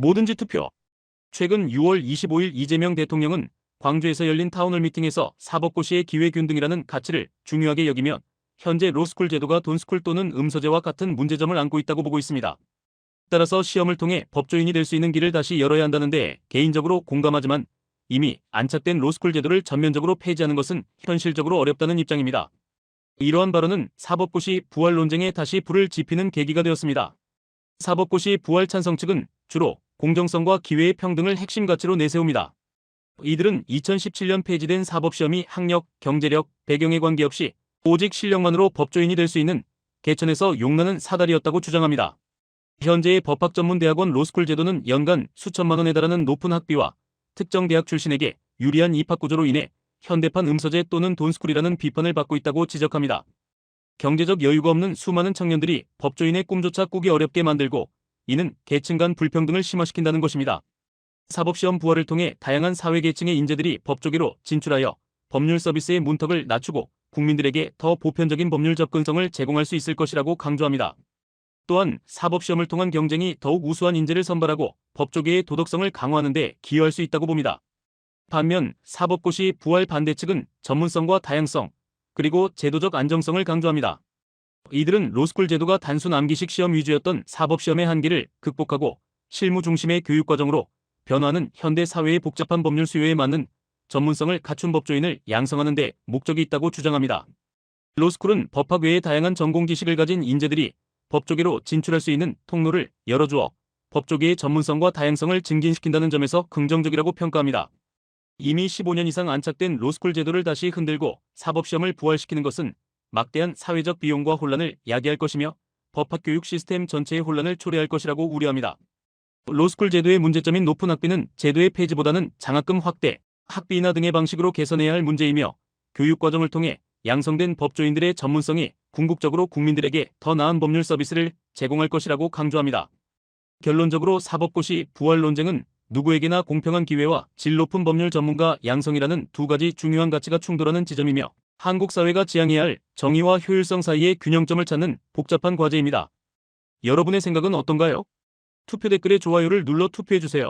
뭐든지 투표. 최근 6월 25일 이재명 대통령은 광주에서 열린 타운홀 미팅에서 사법고시의 기회균등이라는 가치를 중요하게 여기며 현재 로스쿨 제도가 돈스쿨 또는 음서제와 같은 문제점을 안고 있다고 보고 있습니다. 따라서 시험을 통해 법조인이 될 수 있는 길을 다시 열어야 한다는데 개인적으로 공감하지만 이미 안착된 로스쿨 제도를 전면적으로 폐지하는 것은 현실적으로 어렵다는 입장입니다. 이러한 발언은 사법고시 부활 논쟁에 다시 불을 지피는 계기가 되었습니다. 사법고시 부활 찬성 측은 주로 공정성과 기회의 평등을 핵심 가치로 내세웁니다. 이들은 2017년 폐지된 사법시험이 학력, 경제력, 배경에 관계없이 오직 실력만으로 법조인이 될 수 있는 개천에서 용나는 사다리였다고 주장합니다. 현재의 법학전문대학원 로스쿨 제도는 연간 수천만 원에 달하는 높은 학비와 특정 대학 출신에게 유리한 입학구조로 인해 현대판 음서제 또는 돈스쿨이라는 비판을 받고 있다고 지적합니다. 경제적 여유가 없는 수많은 청년들이 법조인의 꿈조차 꾸기 어렵게 만들고 이는 계층 간 불평등을 심화시킨다는 것입니다. 사법시험 부활을 통해 다양한 사회계층의 인재들이 법조계로 진출하여 법률 서비스의 문턱을 낮추고 국민들에게 더 보편적인 법률 접근성을 제공할 수 있을 것이라고 강조합니다. 또한 사법시험을 통한 경쟁이 더욱 우수한 인재를 선발하고 법조계의 도덕성을 강화하는 데 기여할 수 있다고 봅니다. 반면 사법고시 부활 반대 측은 전문성과 다양성, 그리고 제도적 안정성을 강조합니다. 이들은 로스쿨 제도가 단순 암기식 시험 위주였던 사법시험의 한계를 극복하고 실무 중심의 교육과정으로 변화하는 현대 사회의 복잡한 법률 수요에 맞는 전문성을 갖춘 법조인을 양성하는 데 목적이 있다고 주장합니다. 로스쿨은 법학 외의 다양한 전공 지식을 가진 인재들이 법조계로 진출할 수 있는 통로를 열어주어 법조계의 전문성과 다양성을 증진시킨다는 점에서 긍정적이라고 평가합니다. 이미 15년 이상 안착된 로스쿨 제도를 다시 흔들고 사법시험을 부활시키는 것은 막대한 사회적 비용과 혼란을 야기할 것이며 법학 교육 시스템 전체의 혼란을 초래할 것이라고 우려합니다. 로스쿨 제도의 문제점인 높은 학비는 제도의 폐지보다는 장학금 확대, 학비 인하 등의 방식으로 개선해야 할 문제이며 교육 과정을 통해 양성된 법조인들의 전문성이 궁극적으로 국민들에게 더 나은 법률 서비스를 제공할 것이라고 강조합니다. 결론적으로 사법고시 부활 논쟁은 누구에게나 공평한 기회와 질 높은 법률 전문가 양성이라는 두 가지 중요한 가치가 충돌하는 지점이며 한국 사회가 지향해야 할 정의와 효율성 사이의 균형점을 찾는 복잡한 과제입니다. 여러분의 생각은 어떤가요? 투표 댓글에 좋아요를 눌러 투표해주세요.